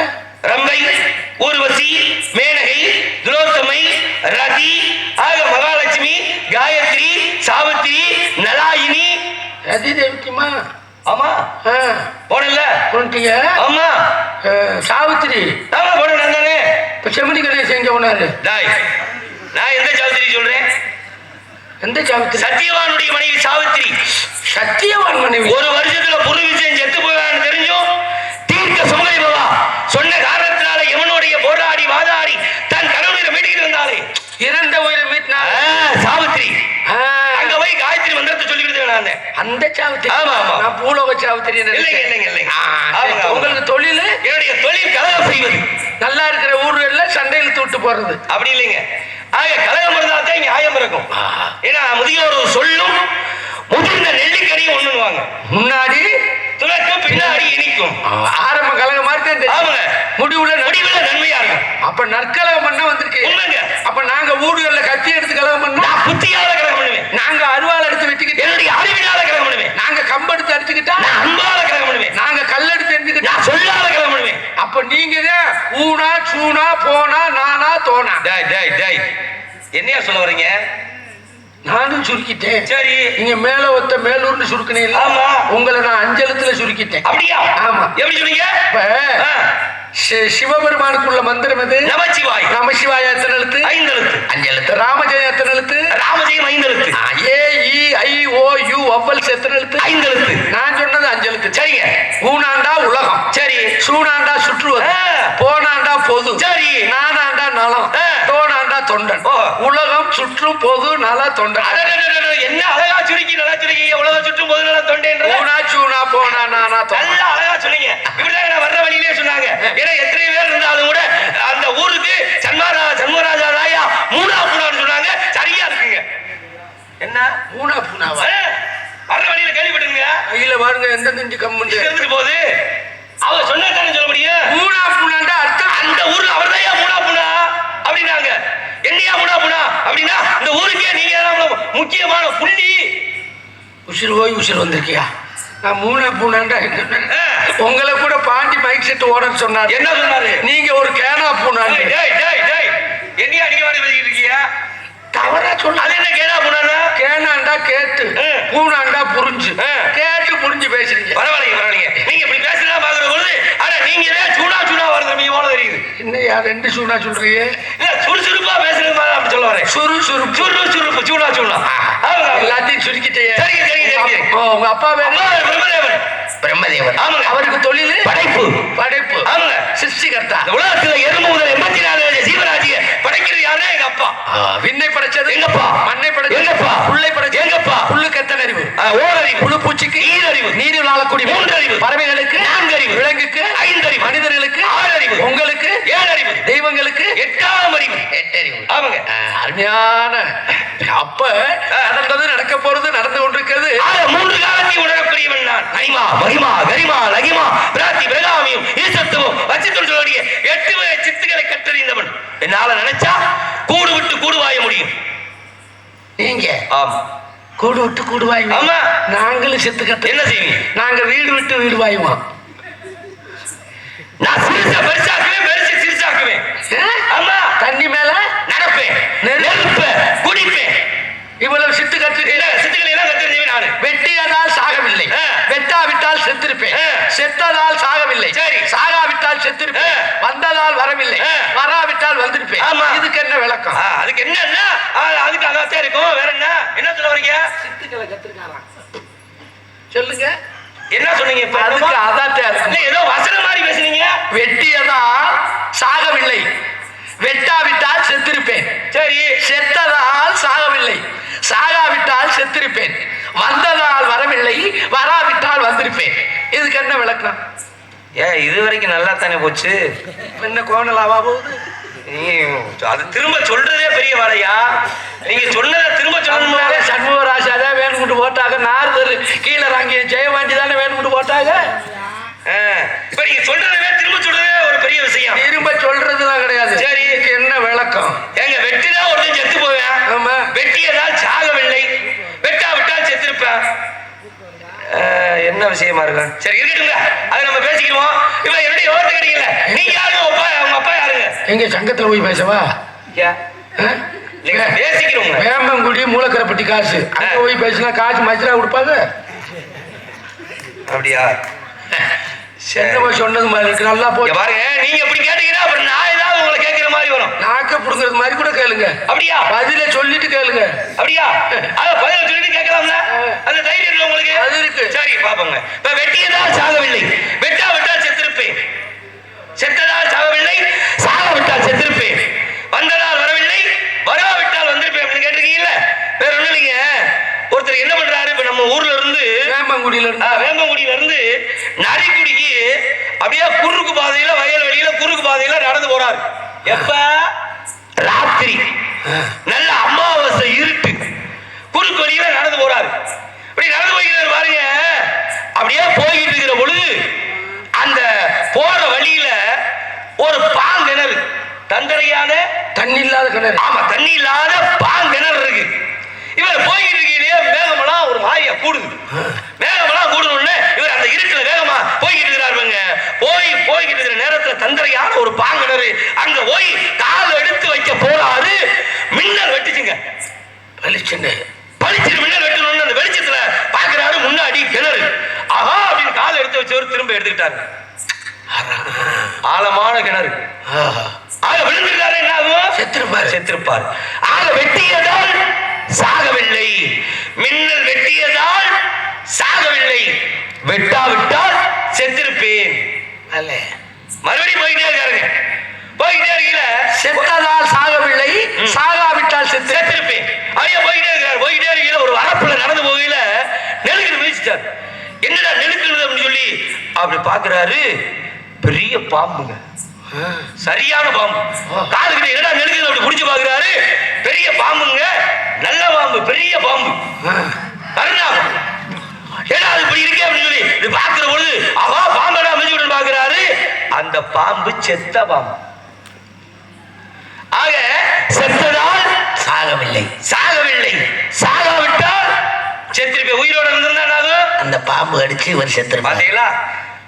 [SPEAKER 2] ரம்பை ஊர்வசி மேனகை துலோத்தமை ரதி ஆக மகாலட்சுமி காயத்ரி சாவித்திரி நலாயினி.
[SPEAKER 1] ரதி தேவிக்குமா
[SPEAKER 2] ஆமா போனல
[SPEAKER 1] போன்ட்டீங்க
[SPEAKER 2] ஆமா.
[SPEAKER 1] ஆ, சாவித்திரி.
[SPEAKER 2] ஆமா போன நான் தானே.
[SPEAKER 1] இப்ப செம்மணி கணேசன் எங்க போனாரு
[SPEAKER 2] டாய் நான் எந்த சாவித்திரி சொல்றேன்?
[SPEAKER 1] எந்த சாவித்திரி?
[SPEAKER 2] சத்தியவானுடைய மனைவி சாவித்திரி.
[SPEAKER 1] சத்தியவான் மனைவி.
[SPEAKER 2] ஒரு வருஷத்துல விஷயம்
[SPEAKER 1] அந்த சாவித்திரி
[SPEAKER 2] ஆமா, ஆமா.
[SPEAKER 1] நான் பூலோக சாவித்திரி
[SPEAKER 2] இல்லைங்க இல்லைங்க இல்லைங்க.
[SPEAKER 1] உங்களுக்கு தொழில்?
[SPEAKER 2] என்னுடைய தொழில் கலகம் செய்வது.
[SPEAKER 1] நல்லா இருக்கிற ஊர்ல சண்டையில் தூட்டு போறது.
[SPEAKER 2] அப்படி இல்லைங்க. ஆக கலகம் இருந்தால் தான் நியாயம் இருக்கும். ஏன்னா முதியோர் சொல்லும் முதிர்ந்த நெல்லிக்கனியும் ஒண்ணுவாங்க
[SPEAKER 1] முன்னாடி?
[SPEAKER 2] துலக்கம் பின்னாடி இனிக்கும்.
[SPEAKER 1] ஆரம்ப கலகம் மாதிரி.
[SPEAKER 2] ஆமாங்க.
[SPEAKER 1] முடிவுல
[SPEAKER 2] முடிவுல நன்மையா இருக்கும்.
[SPEAKER 1] அப்ப நற்கலகம் பண்ண வந்திருக்கு.
[SPEAKER 2] உண்மைங்க.
[SPEAKER 1] அப்ப நாங்க ஊடுகள்ல கத்தி எடுத்து கலகம் பண்ணா
[SPEAKER 2] புத்தியால கலகம் பண்ணுவேன்.
[SPEAKER 1] நாங்க அருவாள் எடுத்து வெட்டிக்கிட்டு
[SPEAKER 2] என்னுடைய நான் அன்பால கலகம் பண்ணுவேன்
[SPEAKER 1] நாங்க கல்லெடுத்து எரிஞ்சுக்கிட்டா
[SPEAKER 2] சொல்லால கலகம் பண்ணுவேன்
[SPEAKER 1] அப்ப நீங்க தான் ஊனா சூனா போனா நானா தோனா?
[SPEAKER 2] டேய் டேய் டேய். என்னையா சொல்ல வர்றீங்க?
[SPEAKER 1] நானும் சுருக்கிட்டேன்.
[SPEAKER 2] சரி.
[SPEAKER 1] நீங்க மேல ஒத்த மேலூர்னு சுருக்கினீங்க
[SPEAKER 2] ஆமா.
[SPEAKER 1] உங்களை நான் அஞ்சலத்துல சுருக்கிட்டேன்.
[SPEAKER 2] அப்படியா?
[SPEAKER 1] ஆமா.
[SPEAKER 2] எப்படி சொன்னீங்க?
[SPEAKER 1] இப்ப சிவபெருமானுக்குள்ள மந்திரம் எது?
[SPEAKER 2] நமச்சிவாய்.
[SPEAKER 1] நமசிவாய எத்தனை எழுத்து
[SPEAKER 2] ஐந்தெழுத்து.
[SPEAKER 1] அஞ்செழுத்து. ராமஜெயம் எத்தனை எழுத்து
[SPEAKER 2] ராமஜெயம் ஐந்தெழுத்து.
[SPEAKER 1] ஆ, ஏ இ ஐ ஓ யு ஒவ்வொல் எத்தனை எழுத்து
[SPEAKER 2] ஐந்தெழுத்து.
[SPEAKER 1] நான் சொன்னது அஞ்செழுத்து.
[SPEAKER 2] சரிங்க.
[SPEAKER 1] ஊனாண்டா உலகம்.
[SPEAKER 2] சரி.
[SPEAKER 1] சூனாண்டா சுற்றுவது. போனாண்டா பொது.
[SPEAKER 2] சரி.
[SPEAKER 1] நானாண்டா நலம்.
[SPEAKER 2] ஆ.
[SPEAKER 1] தொண்டன்.
[SPEAKER 2] ஓ.
[SPEAKER 1] உலகம் சுற்றும் பொது நல தொண்டன்.
[SPEAKER 2] என்ன அழகா சுருக்கி நல்லா சுருக்கீங்க உலகம் சுற்றும் போது நல்லா தொண்டேன்ற
[SPEAKER 1] ஊனா சூனா போனா நானா தொண்டன்.
[SPEAKER 2] நல்லா அழகா சொன்னீங்க. இப்படிதான் வர்ற வழியிலே சொன்னாங்க. ஏன்னா எத்தனை பேர் இருந்தாலும் கூட அந்த ஊருக்கு சண்மரா சண்முகராஜா ராயா மூணா பூனான்னு சொன்னாங்க. சரியா இருக்குங்க. என்ன?
[SPEAKER 1] ஊனா பூனாவா?
[SPEAKER 2] வர்ற வழியில கேள்விப்பட்டுங்க
[SPEAKER 1] கையில பாருங்க எந்த நெஞ்சு கம்முண்டு
[SPEAKER 2] இருந்துட்டு போகுது. அவங்க சொன்னா தானே சொல்ல முடியும்?
[SPEAKER 1] ஊனா பூனாண்டா அர்த்தம்.
[SPEAKER 2] அந்த ஊர்ல அவர்தான் மூணா பூனா? அப்படின்னாங்க. என்னையா மூணா பூனா? அப்படின்னா இந்த ஊருக்கே நீங்க தான் முக்கியமான புள்ளி.
[SPEAKER 1] உசிறு போய் உசிறு வந்திருக்கியா? நான் மூணா பூனாண்டா உங்களை கூட பாண்டி மைக் செட் ஓடன்னு சொன்னார்.
[SPEAKER 2] என்ன சொன்னாரு?
[SPEAKER 1] நீங்க ஒரு கேனா பூனாண்டு.
[SPEAKER 2] என்னையா அடிக்க மாதிரி இருக்கியா
[SPEAKER 1] தவறா சொன்ன.
[SPEAKER 2] அது என்ன கேடா பூனானா
[SPEAKER 1] கேனாண்டா கேட்டு. பூனாண்டா புரிஞ்சு. கேட்டு புரிஞ்சு பேசுறீங்க.
[SPEAKER 2] பரவாயில்லைங்க பரவாயில்லைங்க நீங்க இப்படி பேசலாம் பாக்குற பொழுது ஆனா நீங்க தான் சூடா சூடா வருது நீங்க போல தெரியுது?
[SPEAKER 1] என்னையா ரெண்டு சூனா சொல்றீங்க?
[SPEAKER 2] இல்ல சுறுசுறுப்பா பேசுறது மாதிரி அப்படி சொல்ல வரேன்.
[SPEAKER 1] சுரு சுருப்பு.
[SPEAKER 2] சுறு சுறுப்பு சூடா சூடா.
[SPEAKER 1] எல்லாத்தையும் சுருக்கிட்டே. உங்க அப்பா பேரு
[SPEAKER 2] பிரம்மதேவன்.
[SPEAKER 1] பிரம்மதேவன்.
[SPEAKER 2] ஆமாங்க.
[SPEAKER 1] அவருக்கு தொழில்?
[SPEAKER 2] படைப்பு ஆமாங்க.
[SPEAKER 1] சிருஷ்டிகர்த்தா
[SPEAKER 2] இந்த உலகத்துல எறும்பு முதல் எண்பத்தி நாலு ஜீவராஜிய படைக்கிறது யாருன்னா எங்க அப்பா
[SPEAKER 1] ஆ, விண்ணை படைச்சது
[SPEAKER 2] எங்கப்பா?
[SPEAKER 1] மண்ணை படைச்சது
[SPEAKER 2] எங்கப்பா?
[SPEAKER 1] புல்லை படைச்சது
[SPEAKER 2] எங்கப்பா?
[SPEAKER 1] புல்லுக்கு எத்தனை அறிவு
[SPEAKER 2] ஆ, ஓரறிவு
[SPEAKER 1] புழு பூச்சிக்கு
[SPEAKER 2] ஈரறிவு
[SPEAKER 1] நீரில் வாழக்கூடிய
[SPEAKER 2] மூன்றறிவு.
[SPEAKER 1] பறவைகளுக்கு
[SPEAKER 2] நான்கறிவு.
[SPEAKER 1] விலங்குக்கு
[SPEAKER 2] ஐந்தறிவு.
[SPEAKER 1] மனிதர்களுக்கு
[SPEAKER 2] ஆறறிவு.
[SPEAKER 1] உங்களுக்கு
[SPEAKER 2] ஏழறிவு
[SPEAKER 1] தெய்வங்களுக்கு
[SPEAKER 2] எட்டாம் அறிவு
[SPEAKER 1] எட்டறிவு
[SPEAKER 2] ஆமாங்க
[SPEAKER 1] ஆ, அருமையான அப்ப நடந்தது நடக்க போறது நடந்து கொண்டிருக்கிறது.
[SPEAKER 2] ஆக மூன்று காலத்தை உணரக்கூடியவன் நான். கனிமா மகிமா கரிமா லகிமா பிராத்தி பிரகாமியும் ஈசத்துவம் வச்சித்தும் சொல்லக்கூடிய எட்டு வகை சித்துக்களை கற்றறிந்தவன். என்னால நினைச்சா கூடு விட்டு கூடுவாய முடியும்.
[SPEAKER 1] நீங்க
[SPEAKER 2] ஆம்.
[SPEAKER 1] கூடு விட்டு கூடு வாயுவோம்
[SPEAKER 2] ஆமா.
[SPEAKER 1] நாங்களும் செத்து
[SPEAKER 2] என்ன செய்வீங்க?
[SPEAKER 1] நாங்க வீடு விட்டு வீடு வாயுவோம்
[SPEAKER 2] நான் பெருசு சிறுசாக்குவேன் ஆமா
[SPEAKER 1] தண்ணி மேல
[SPEAKER 2] நடப்பேன்
[SPEAKER 1] நெருப்பு.
[SPEAKER 2] நெருப்பேன் குடிப்பேன்
[SPEAKER 1] இவ்வளவு சித்து கத்து
[SPEAKER 2] இல்ல சித்துக்களை எல்லாம் கற்றறிஞ்சவன் நானு
[SPEAKER 1] வெட்டியதால் சாகவில்லை
[SPEAKER 2] ஆ.
[SPEAKER 1] வெட்டாவிட்டால் செத்திருப்பேன்
[SPEAKER 2] ஆ.
[SPEAKER 1] செத்ததால் சாகவில்லை
[SPEAKER 2] சரி.
[SPEAKER 1] வந்ததால் வரவில்லை. வராவிட்டால் வந்திருப்பேன்.
[SPEAKER 2] ஆமா.
[SPEAKER 1] இதுக்கு என்ன விளக்கம்?
[SPEAKER 2] அதுக்கு என்னன்னா ஆ, அதுக்கு அதான் இருக்கும். வேற என்ன? என்ன சொல்ல வரீங்க?
[SPEAKER 1] சித்துக்களை கத்திருக்காராம். சொல்லுங்க.
[SPEAKER 2] என்ன சொன்னீங்க இப்ப?
[SPEAKER 1] அதுக்கு இருக்கும்.
[SPEAKER 2] ஏதோ வசனம் மாதிரி பேசுனீங்க?
[SPEAKER 1] வெட்டியதால் சாகவில்லை. வெட்டாவிட்டால் செத்திருப்பேன்.
[SPEAKER 2] சரி.
[SPEAKER 1] செத்ததால் சாகவில்லை. சாகாவிட்டால் செத்திருப்பேன். வந்ததால் வரவில்லை. வராவிட்டால் வந்திருப்பேன். இதுக்கு என்ன விளக்கம்?
[SPEAKER 2] ஏ இது வரைக்கும் நல்லா தானே போச்சு
[SPEAKER 1] என்ன கோணலாவா போகுது?
[SPEAKER 2] நீ அது திரும்ப சொல்றதே பெரிய வரையா நீங்க சொன்னதை திரும்ப
[SPEAKER 1] முன்னாலே
[SPEAKER 2] சொல்லணும்
[SPEAKER 1] சண்முகராஜா தான் வேணும்னு போட்டாங்க. நாரதர் கீழே ராங்கி ஜெயவாண்டி தானே வேணும்னு போட்டாங்க.
[SPEAKER 2] இப்ப நீங்க சொல்றதவே திரும்ப சொல்றதே ஒரு பெரிய விஷயம்
[SPEAKER 1] திரும்ப சொல்றதுலாம் கிடையாது
[SPEAKER 2] சரி.
[SPEAKER 1] இதுக்கு என்ன விளக்கம்
[SPEAKER 2] ஏங்க வெட்டிதான் ஒருத்தன் செத்து போவேன்
[SPEAKER 1] ஆமா
[SPEAKER 2] வெட்டியதால் சாகவில்லை வெட்டாவிட்டால் செத்திருப்பேன் அஹ், என்ன விஷயமா இருக்கு சரி இருக்கட்டுங்க அதை நம்ம பேசிக்கிடுவோம். இப்ப என்னுடைய யோகத்தை கிடைக்கல. நீங்க யாருங்க அப்பா உங்க அப்பா யாருங்க?
[SPEAKER 1] எங்க சங்கத்துல போய் பேசவா?
[SPEAKER 2] பேசிக்கிறோங்க
[SPEAKER 1] வேம்பங்குடி மூலக்கரைப்பட்டி காசு. அங்க போய் பேசினா காசு மஜ்ரா கொடுப்பாங்க?
[SPEAKER 2] அப்படியா?
[SPEAKER 1] என்னவோ சொன்னது மாதிரி நல்லா போச்சு.
[SPEAKER 2] பாருங்க. நீங்க இப்படி கேட்டீங்கன்னா அப்புறம் நான் ஏதாவது உங்களை கேட்கிற மாதிரி வரும்.
[SPEAKER 1] நாக்க புடுங்கிறது மாதிரி கூட கேளுங்க.
[SPEAKER 2] அப்படியா?
[SPEAKER 1] பதில சொல்லிட்டு கேளுங்க.
[SPEAKER 2] அப்படியா? அத பதில சொல்லிட்டு கேட்கலாம்ல. அந்த தைரியம் உங்களுக்கு?
[SPEAKER 1] அது இருக்கு.
[SPEAKER 2] சரி பாப்போங்க. இப்ப வெட்டியதால் சாகவில்லை. வெட்டா விட்டால் செத்திருப்பேன். செத்ததால் சாகவில்லை சாக விட்டால் செத்திருப்பேன். வந்ததால் வரவில்லை வராவிட்டால் வந்திருப்பேன் அப்படின்னு கேட்டிருக்கீங்கல்ல. வேற ஒண்ணும் இல்லைங்க.
[SPEAKER 1] வேம்பங்குடியில இருந்து
[SPEAKER 2] வேம்பங்குடியில இருந்து நரிக்குடிக்கு அப்படியே குறுக்கு பாதையில வயல்வெளியில குறுக்கு பாதையில நடந்து போறாரு. எப்ப? ராத்திரி. நல்ல அமாவாசை இருட்டு. குறுக்கு வழியில நடந்து போறாரு. இப்படி நடந்து போய்கிறாரு பாருங்க. அப்படியே போய்கிட்டு இருக்கிற பொழுது அந்த போற வழியில ஒரு பாங்கிணறு. தந்தரையான
[SPEAKER 1] தண்ணி இல்லாத கிணறு.
[SPEAKER 2] ஆமா தண்ணி இல்லாத பாங்கிணறு இருக்கு. இவர் போய்கிட்டு இருக்கையிலேயே வேகமெல்லாம் ஒரு மாதிரியா கூடுது. வேகமெல்லாம் கூடணும்னு இவர் அந்த இருட்டுல வேகமா போய்கிட்டு இருக்கிறாருங்க போய் போய்கிட்டு இருக்கிற நேரத்துல தந்திரையான ஒரு பாங்கினர் அங்க போய் கால் எடுத்து வைக்க போறாரு. மின்னல் வெட்டிச்சுங்க.
[SPEAKER 1] வெளிச்சுன்னு
[SPEAKER 2] பளிச்சு மின்னல் வெட்டணும்னு அந்த வெளிச்சத்துல பாக்குறாரு முன்னாடி கிணறு. ஆஹா அப்படின்னு கால் எடுத்து வச்சவர் திரும்ப எடுத்துக்கிட்டாரு. ஆழமான கிணறு. ஆக விழுந்துட்டாரு என்ன ஆகும்?
[SPEAKER 1] செத்திருப்பார்.
[SPEAKER 2] செத்திருப்பார். ஆக வெட்டியதால் சாகவில்லை. மின்னல் வெட்டியதால் சாகவில்லை. வெட்டாவிட்டால் செத்திருப்பேன்.
[SPEAKER 1] அல்ல.
[SPEAKER 2] மறுபடியும் போயிட்டே இருக்காருங்க. போயிட்டே இருக்கீங்கள
[SPEAKER 1] செத்ததால் சாகவில்லை சாகாவிட்டால் செத்து
[SPEAKER 2] செத்திருப்பேன். ஐயா போயிட்டே இருக்காரு. போயிட்டே இருக்கீங்கள ஒரு வரப்புல நடந்து போகையில நெருக்குன்னு மிதிச்சிட்டார் என்னடா நெருக்குறது அப்படின்னு சொல்லி அப்படி பாக்குறாரு. பெரிய பாம்புங்க. சரியான பாம்பு. காதுகிட்ட என்னடா நெருக்குது அப்படி புடிச்சு பாக்குறாரு பெரிய பாம்புங்க. நல்ல பாம்பு பெரிய பாம்பு. கருணாகம் ஏன்னா அது இப்படி இருக்கே அப்படின்னு சொல்லி இது பாக்குற பொழுது அவா பாம்படா மிதிச்சுட்டு பாக்குறாரு அந்த பாம்பு செத்த பாம்பு. ஆக செத்ததால்
[SPEAKER 1] சாகவில்லை.
[SPEAKER 2] சாகவில்லை. சாகாவிட்டால் செத்திருப்பேன் உயிரோட இருந்திருந்தானாகும்
[SPEAKER 1] அந்த பாம்பு அடிச்சு இவர் செத்துருப்பாரு.
[SPEAKER 2] பாத்தீங்களா?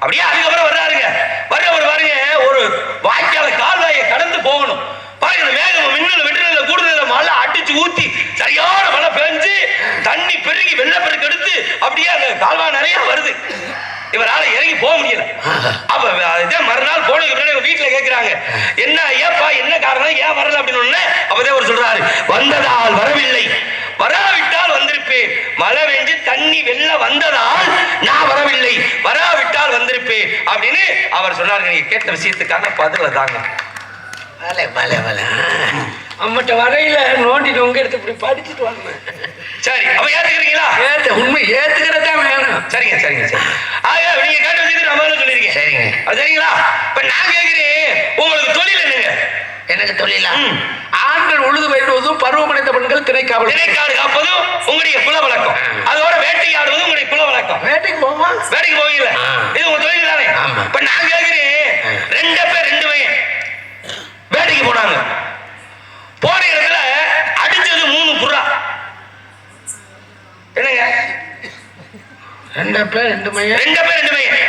[SPEAKER 2] அப்படியே அதுக்கப்புறம் வர்றாருங்க. வர்றவர் பாருங்க ஒரு வாய்க்கால கால்வாயை கடந்து போகணும். பாருங்க மேகம் மின்னல் வெற்றில கூடுதல மழை அடிச்சு ஊத்தி சரியான மழை பெஞ்சு தண்ணி பெருகி வெள்ளப்பெருக்கு எடுத்து அப்படியே அந்த கால்வாய் நிறைய வருது. இவரால இறங்கி போக முடியல. அப்ப இதே மறுநாள் போனதுக்கு முன்னாடி இவங்க வீட்டுல கேக்குறாங்க. என்ன ஏப்பா என்ன காரணம்? ஏன் வரல அப்படின்னு ஒண்ணு அப்பதான் அவர் சொல்றாரு வந்ததால் வரவில்லை. வராவிட்டு வந்திருப்பேன். மழை பெஞ்சு தண்ணி வெள்ள வந்ததால் நான் வரவில்லை. வராவிட்டால் வந்திருப்பேன். அப்படின்னு அவர் சொன்னாருங்க நீங்க கேட்ட விஷயத்துக்கான பதில தாங்க.
[SPEAKER 1] வலை வலை வலை அம்மட்ட வரையில நோண்டி உங்க எடுத்து இப்படி படிச்சுட்டு வரணும்
[SPEAKER 2] சரி அப்ப ஏத்துக்கிறீங்களா?
[SPEAKER 1] ஏத்து உண்மை ஏத்துக்கிறதான் வேணும்.
[SPEAKER 2] சரிங்க சரிங்க சரி. ஆக நீங்க கேட்ட விஷயத்தை நம்ம சொல்லிருக்கீங்க.
[SPEAKER 1] சரிங்க.
[SPEAKER 2] சரிங்களா? இப்ப நான் கேக்குறேன். உங்களுக்கு தொழில் என்னங்க?
[SPEAKER 1] எனக்கு தொழிலா. ஆண்கள் உழுது பயிடுவதும் பருவமடைந்த பெண்கள் திணைக்காவல்
[SPEAKER 2] திணைக்காடு காப்பதும் உங்களுடைய குல வழக்கம் அதோட வேட்டையாடுவதும் உங்களுடைய குல வழக்கம்
[SPEAKER 1] வேட்டைக்கு போமா
[SPEAKER 2] வேலைக்கு போவீங்களா. இது உங்க தொழில் தானே. இப்ப நான் கேக்குறேன்.
[SPEAKER 1] ஆ.
[SPEAKER 2] ரெண்டு பேர் ரெண்டு பையன். வேட்டைக்கு போனாங்க. போன இடத்துல அடிச்சது மூணு புறா. என்னங்க?
[SPEAKER 1] ரெண்டு பேர் ரெண்டு மையம்
[SPEAKER 2] ரெண்டு பேர் ரெண்டு பையன்.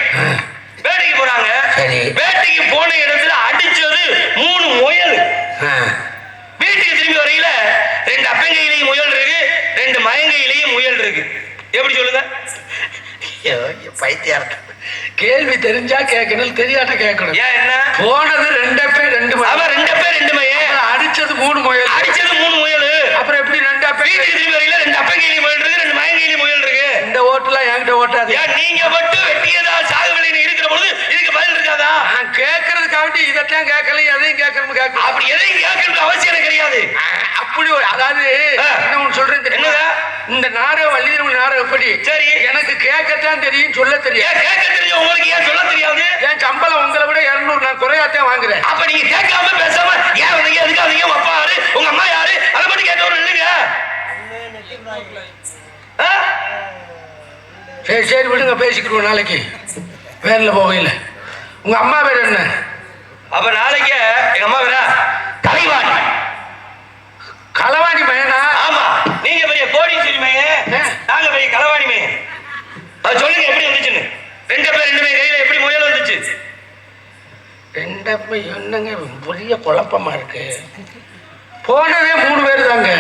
[SPEAKER 2] வேட்டைக்கு போனாங்க
[SPEAKER 1] சரி.
[SPEAKER 2] வேட்டைக்கு போன இடத்துல அடிச்சது மூணு முயல். வீட்டுக்கு திரும்பி வரையில ரெண்டு அப்பங்கையிலையும் முயல் இருக்கு ரெண்டு மயங்கையிலையும் முயல் இருக்கு. எப்படி சொல்லுங்க?
[SPEAKER 1] பைத்தியார்த்த கேள்வி தெரிஞ்சா கேட்கணும் தெரியாட்ட கேட்கணும்.
[SPEAKER 2] ஏன் என்ன?
[SPEAKER 1] போனது ரெண்டு பேர் ரெண்டு
[SPEAKER 2] அவன் ரெண்டு பேர் ரெண்டு பையன்
[SPEAKER 1] அடிச்சது மூணு முயல்.
[SPEAKER 2] அடிச்சது மூணு முயல்.
[SPEAKER 1] அப்புறம் எப்படி ரெண்டு
[SPEAKER 2] வீட்டுக்கு திரும்பி வரையில ரெண்டு அப்பங்கையிலையும் முயல் இருக்கு ரெண்டு மயங்கையிலையும் முயல் இருக்கு.
[SPEAKER 1] இந்த ஓட்டுலாம் என்கிட்ட ஓட்டாது
[SPEAKER 2] ஏன் நீங்க
[SPEAKER 1] கேட்கறதுக்காண்டி இதைத்தான் கேட்கல எதையும் கேட்கணும் கேட்கணும்.
[SPEAKER 2] அப்படி எதையும் கேட்கறது அவசியம் கிடையாது.
[SPEAKER 1] அப்படி அதாவது. என்ன ஒண்ணு சொல்றேன் தெரியுமா?
[SPEAKER 2] என்னங்க?
[SPEAKER 1] இந்த நாடகம் வள்ளி திருமண நாடகம் எப்படி?
[SPEAKER 2] சரி.
[SPEAKER 1] எனக்கு கேட்கத்தான் தெரியும் சொல்ல தெரியும்
[SPEAKER 2] கேட்க தெரிஞ்ச உங்களுக்கு ஏன் சொல்ல தெரியாது?
[SPEAKER 1] என் சம்பளம் உங்களை விட இருநூறு நான் குறையாத்தான் வாங்குறேன்.
[SPEAKER 2] அப்ப நீங்க கேட்காம பேசாம ஏன் வந்தீங்க எதுக்கு வந்தீங்க அப்பா யாரு? உங்க அம்மா யாரு? அதை மட்டும் கேட்டவரும் இல்லைங்க?
[SPEAKER 1] சரி சரி விடுங்க பேசிக்கிடுவோம் நாளைக்கு. வேனில் போகையில். உங்க அம்மா பேர் என்ன?
[SPEAKER 2] அப்ப நாளைக்கு எங்க அம்மா வேற கலைவாணி
[SPEAKER 1] களவாணி பையனா
[SPEAKER 2] ஆமா நீங்க பெரிய கோடீஸ்வரி மையன். நாங்க பெரிய களவாணி மையன். அது சொல்லுங்க எப்படி வந்துச்சுன்னு. ரெண்டு பேர் ரெண்டு பேர் கையில எப்படி முயல் வந்துச்சு?
[SPEAKER 1] ரெண்டப்ப என்னங்க பெரிய குழப்பமா இருக்கு. போனதே மூணு பேர் தாங்க.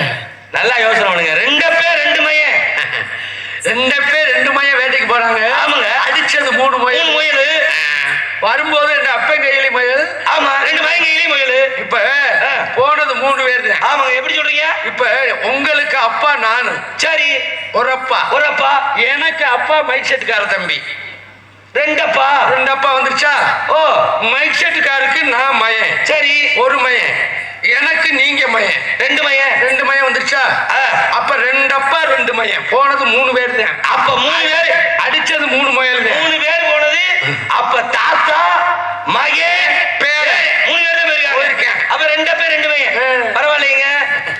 [SPEAKER 2] நல்லா யோசனை பண்ணுங்க. ரெண்டு பேர் ரெண்டு மையன்.
[SPEAKER 1] ரெண்டு பேர் ரெண்டு மையம் வேட்டைக்கு போறாங்க.
[SPEAKER 2] ஆமாங்க.
[SPEAKER 1] அடிச்சது மூணு மயில்
[SPEAKER 2] முயல்
[SPEAKER 1] வரும்போது ரெண்டு அப்பன் கையில மயில்
[SPEAKER 2] ஆமா ரெண்டு மயன் கையிலையும் முயல்
[SPEAKER 1] இப்ப. போனது மூணு பேர்
[SPEAKER 2] ஆமாங்க எப்படி சொல்றீங்க?
[SPEAKER 1] இப்ப உங்களுக்கு அப்பா நானு.
[SPEAKER 2] சரி.
[SPEAKER 1] ஒரு அப்பா.
[SPEAKER 2] ஒரு அப்பா.
[SPEAKER 1] எனக்கு அப்பா மைக் செட்டுக்கார தம்பி.
[SPEAKER 2] ரெண்டப்பா.
[SPEAKER 1] ரெண்டு அப்பா வந்துருச்சா?
[SPEAKER 2] ஓ.
[SPEAKER 1] மைக் செட்டுக்காருக்கு நான் மயன்.
[SPEAKER 2] சரி.
[SPEAKER 1] ஒரு மயன். எனக்கு நீங்க மயன்
[SPEAKER 2] ரெண்டு மையன்
[SPEAKER 1] ரெண்டு மயம் வந்துருச்சா. அப்ப ரெண்டு அப்பா ரெண்டு மயம். போனது மூணு பேர் தான்.
[SPEAKER 2] அப்ப மூணு பேர்.
[SPEAKER 1] அடிச்சது மூணு மயில்
[SPEAKER 2] மூணு பேர் போனது. அப்ப தாத்தா மகே
[SPEAKER 1] பேரன்.
[SPEAKER 2] மூணு பேர்
[SPEAKER 1] போயிருக்கேன்.
[SPEAKER 2] அப்ப ரெண்டு பேர் ரெண்டு
[SPEAKER 1] ஆ.
[SPEAKER 2] பரவாயில்லைங்க.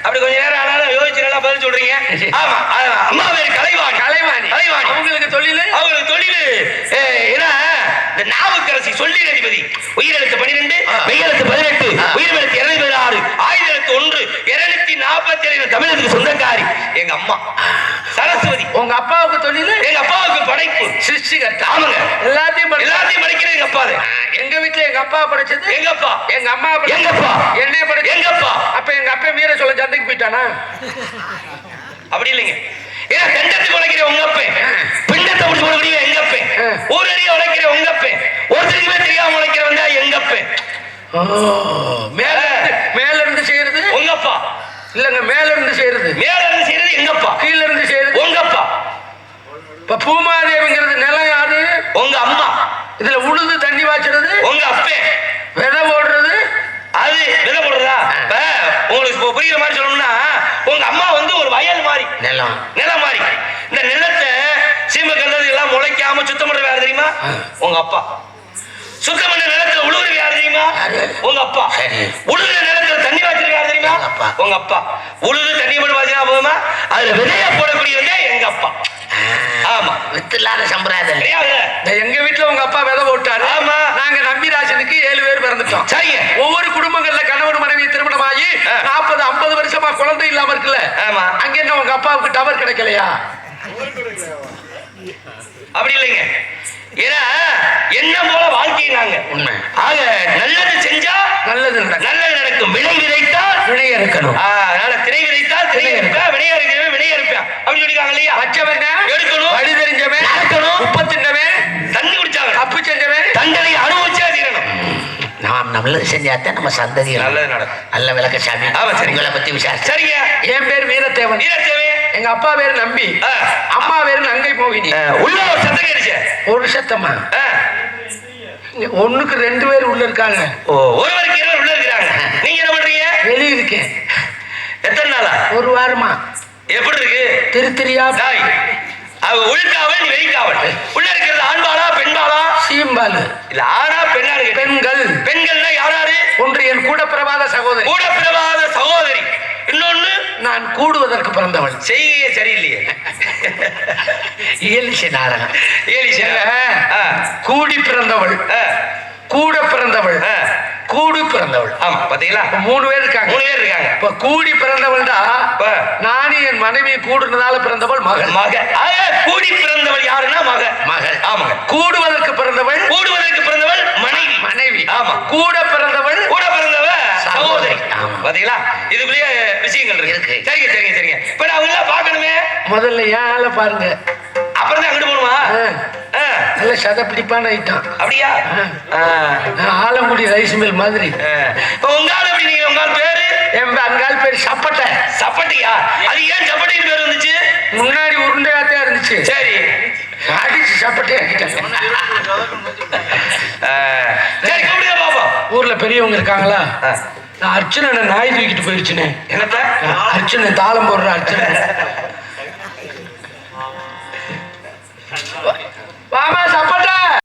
[SPEAKER 2] அப்படி கொஞ்ச நேரம் ஆனாலும் யோசிச்சு நல்லா பதில் சொல்றீங்க. ஆமா ஆமா. அம்மா பேர் கலைவாணி.
[SPEAKER 1] கலைவாணி.
[SPEAKER 2] கலைவாணி.
[SPEAKER 1] அவங்களுக்கு தொழில்?
[SPEAKER 2] அவங்களுக்கு தொழில் ஏன்னா இந்த நாவுக்கரசி சொல்லி அதிபதி உயிரெழுத்து பன்னிரெண்டு மெய்யெழுத்து பதினெட்டு உயிரெழுத்து இருநூத்தி பதினாறு ஆயுத எழுத்து ஒன்று இருநூத்தி நாற்பத்தி ஏழு தமிழகத்துக்கு சொந்தக்காரி எங்க அம்மா சரஸ்வதி
[SPEAKER 1] உங்க அப்பாவுக்கு தொழில்?
[SPEAKER 2] எங்க அப்பாவுக்கு படைப்பு.
[SPEAKER 1] சிருஷ்டிகர்த்தா.
[SPEAKER 2] ஆமாங்க.
[SPEAKER 1] எல்லாத்தையும்
[SPEAKER 2] எல்லாத்தையும் படிக்கிறது எங்க அப்பா
[SPEAKER 1] எங்க வீட்டுல எங்க அப்பா படிச்சது?
[SPEAKER 2] எங்க அப்பா
[SPEAKER 1] எங்க அம்மா படிச்சது.
[SPEAKER 2] எங்கப்பா?
[SPEAKER 1] என்னைய படிச்சது?
[SPEAKER 2] எங்கப்பா?
[SPEAKER 1] அப்ப எங்க அப்பா வீர சொல்ல சந்தைக்கு போயிட்டானா?
[SPEAKER 2] அப்படி இல்லைங்க. ஏன்னா தண்டத்துக்கு உழைக்கிற உங்க அப்பன் பிண்டத்தை முடிச்சு கொடுக்குறீங்க எங்க அப்பன்
[SPEAKER 1] ஆ.
[SPEAKER 2] ஊரடிய உழைக்கிற உங்க அப்பன் ஒருத்தருக்குமே தெரியாம உழைக்கிறவன் தான் எங்க அப்பன்
[SPEAKER 1] ஓ, மேல மேல இருந்து செய்யறது?
[SPEAKER 2] உங்க அப்பா
[SPEAKER 1] இல்லங்க மேல இருந்து செய்யறது.
[SPEAKER 2] மேல இருந்து செய்யறது எங்க அப்பா
[SPEAKER 1] கீழ இருந்து செய்யறது?
[SPEAKER 2] உங்க அப்பா
[SPEAKER 1] இப்ப பூமாதேவிங்கிறது நிலம் யாரு?
[SPEAKER 2] உங்க அம்மா.
[SPEAKER 1] இதுல உழுது தண்ணி வாய்ச்சறது
[SPEAKER 2] உங்க அப்பன்
[SPEAKER 1] விதை போடுறது?
[SPEAKER 2] அது விதை போடுறதா? இப்ப உங்களுக்கு புரியுற மாதிரி சொல்லணும்னா உங்க அம்மா வந்து ஒரு வயல் மாதிரி.
[SPEAKER 1] நிலம்.
[SPEAKER 2] நிலம் மாதிரி. இந்த நிலத்தை சீமை கல்லது எல்லாம் முளைக்காம சுத்தம் பண்றது யாரு தெரியுமா? உங்க அப்பா. சுத்தம் பண்ண நிலத்துல உழுகுறது யாரு தெரியுமா? உங்க அப்பா.
[SPEAKER 1] சரி.
[SPEAKER 2] உழுகுற நிலத்துல தண்ணி வாய்ச்சது யாரு தெரியுமா?
[SPEAKER 1] அப்பா.
[SPEAKER 2] உங்க அப்பா. உழுது தண்ணி மட்டும் வாய்ச்சா போதுமா? அதுல விதைய போடக்கூடியவங்க எங்க அப்பா. ஆமா.
[SPEAKER 1] வித்து இல்லாத சம்பிரதாயம் எங்க வீட்டுல உங்க அப்பா விதை போட்டாரு.
[SPEAKER 2] ஆமா.
[SPEAKER 1] நாங்க நம்பிராஜனுக்கு ஏழு பேர் பிறந்துட்டோம்.
[SPEAKER 2] சரிங்க.
[SPEAKER 1] ஒவ்வொரு குடும்பங்கள்ல கணவன் மனைவி திருமணமாகி
[SPEAKER 2] ஆ.
[SPEAKER 1] நாற்பது ஐம்பது வருஷமா குழந்தை இல்லாம இருக்குல்ல.
[SPEAKER 2] ஆமா.
[SPEAKER 1] அங்க என்ன உங்க அப்பாவுக்கு டவர் கிடைக்கலையா?
[SPEAKER 2] அப்படி இல்லைங்க. ஏன்னா என்ன போல வாழ்க்கை நாங்க?
[SPEAKER 1] உண்மை.
[SPEAKER 2] ஆக நல்லது செஞ்சா
[SPEAKER 1] நல்லது.
[SPEAKER 2] நல்லது நடக்கும். வினை விதைத்தால்
[SPEAKER 1] வினைய இருக்கணும்
[SPEAKER 2] அதனால திரை விதைத்தால் திரை இருப்பேன் வினையா இருக்கிறவன் வினையா இருப்பேன் அப்படின்னு சொல்லிருக்காங்க இல்லையா?
[SPEAKER 1] வச்சவங்க
[SPEAKER 2] எடுக்கணும்.
[SPEAKER 1] வழி தெரிஞ்சவன்.
[SPEAKER 2] நடக்கணும்.
[SPEAKER 1] உப்பு தின்னவன்
[SPEAKER 2] தண்ணி குடிச்சாங்க
[SPEAKER 1] தப்பு செஞ்சவன்.
[SPEAKER 2] தண்டனை அனுபவிச்சா தீரணும்.
[SPEAKER 3] நாம் நல்லது செஞ்சாத்தான் நம்ம சந்ததி.
[SPEAKER 2] நல்லது நடக்கும்.
[SPEAKER 3] நல்ல விளக்க சாமி
[SPEAKER 2] ஆமா, சரி.
[SPEAKER 3] உங்களை பத்தி விசாரிச்சு.
[SPEAKER 2] சரிங்க.
[SPEAKER 1] என் பேர் வீரத்தேவன்.
[SPEAKER 2] வீரத்தேவே
[SPEAKER 1] எங்க அப்பா பேரு நம்பி. அம்மா பேரு நங்கை மோகினி.
[SPEAKER 2] உள்ள ஒரு சத்தம் கேடுச்சு
[SPEAKER 1] ஒரு சத்தமா? ஒண்ணுக்கு ரெண்டு பேர் உள்ள இருக்காங்க.
[SPEAKER 2] ஒருவருக்கு இருவர் உள்ள இருக்கிறாங்க. நீங்க என்ன பண்றீங்க?
[SPEAKER 1] வெளிய இருக்கேன்.
[SPEAKER 2] எத்தனை நாளா?
[SPEAKER 1] ஒரு வாரமா.
[SPEAKER 2] எப்படி இருக்கு?
[SPEAKER 1] திரு திரியா
[SPEAKER 2] தாய் அவ உள்காவல் வெளிக்காவல் உள்ள இருக்கிறது ஆண்பாளா பெண்பாளா
[SPEAKER 1] சீம்பாலு.
[SPEAKER 2] இல்ல பெண்ணானு கேட்டேன்.
[SPEAKER 1] பெண்கள்.
[SPEAKER 2] பெண்கள்னா யாராரு
[SPEAKER 1] ஒன்று என் கூட பிறவாத சகோதரி.
[SPEAKER 2] கூட பிறவாத சகோதரி. இன்னொன்னு
[SPEAKER 1] நான் கூடுவதற்கு பிறந்தவள்.
[SPEAKER 2] செய்கையே சரியில்லையே.
[SPEAKER 3] இயலிசை நாடகம்
[SPEAKER 2] ஏலிசா
[SPEAKER 1] கூடி பிறந்தவள். கூட பிறந்தவள். கூடு பிறந்தவள்.
[SPEAKER 2] ஆமா பாத்தீங்களா?
[SPEAKER 1] மூணு பேர் இருக்காங்க.
[SPEAKER 2] மூணு பேர் இருக்காங்க.
[SPEAKER 1] இப்ப கூடி பிறந்தவள்டா
[SPEAKER 2] இப்ப
[SPEAKER 1] நானும் என் மனைவி கூடுனதால பிறந்தவள் மகள்.
[SPEAKER 2] மக கூடி பிறந்தவள் யாருன்னா மக
[SPEAKER 3] மகள்.
[SPEAKER 2] ஆமாங்க
[SPEAKER 1] கூடுவதற்கு பிறந்தவள்.
[SPEAKER 2] கூடுவதற்கு பிறந்தவள் மனைவி.
[SPEAKER 1] மனைவி.
[SPEAKER 2] ஆமா.
[SPEAKER 1] கூட பிறந்தவள்.
[SPEAKER 2] கூட சகோதரி. பாத்தீங்களா? இதுக்குள்ளேயே விஷயங்கள் இருக்கு. சரிங்க சரிங்க சரிங்க. இப்ப அவங்க பாக்கணுமே
[SPEAKER 1] முதல்ல ஏன் பாருங்க.
[SPEAKER 2] அப்புறம் தான் அங்கிட்டு போகணுமா
[SPEAKER 1] நல்ல சதப்பிடிப்பான ஐட்டம்
[SPEAKER 2] அப்படியா.
[SPEAKER 1] ஆலங்குடி ரைஸ் மில் மாதிரி.
[SPEAKER 2] இப்ப உங்க ஆள் எப்படி நீங்க? உங்க ஆள் பேரு?
[SPEAKER 1] என் அங்கால் பேர் சப்பட்டை.
[SPEAKER 2] சப்பட்டியா? அது ஏன் சப்பட்டின்னு பேர் வந்துச்சு?
[SPEAKER 1] முன்னாடி உருண்டையாத்தான் இருந்துச்சு.
[SPEAKER 2] சரி.
[SPEAKER 1] அடிச்சு சப்பட்டை ஆக்கிட்டாங்க.
[SPEAKER 2] சரி கூப்பிடுங்க பாப்போம்.
[SPEAKER 1] ஊர்ல பெரியவங்க இருக்காங்களா. நான் அர்ச்சனை நாய் தூக்கிட்டு போயிடுச்சுன்னு
[SPEAKER 2] என்னத்த?
[SPEAKER 1] அர்ச்சனை தாளம் போடுற அர்ச்சனை. வாமா சப்பட்டா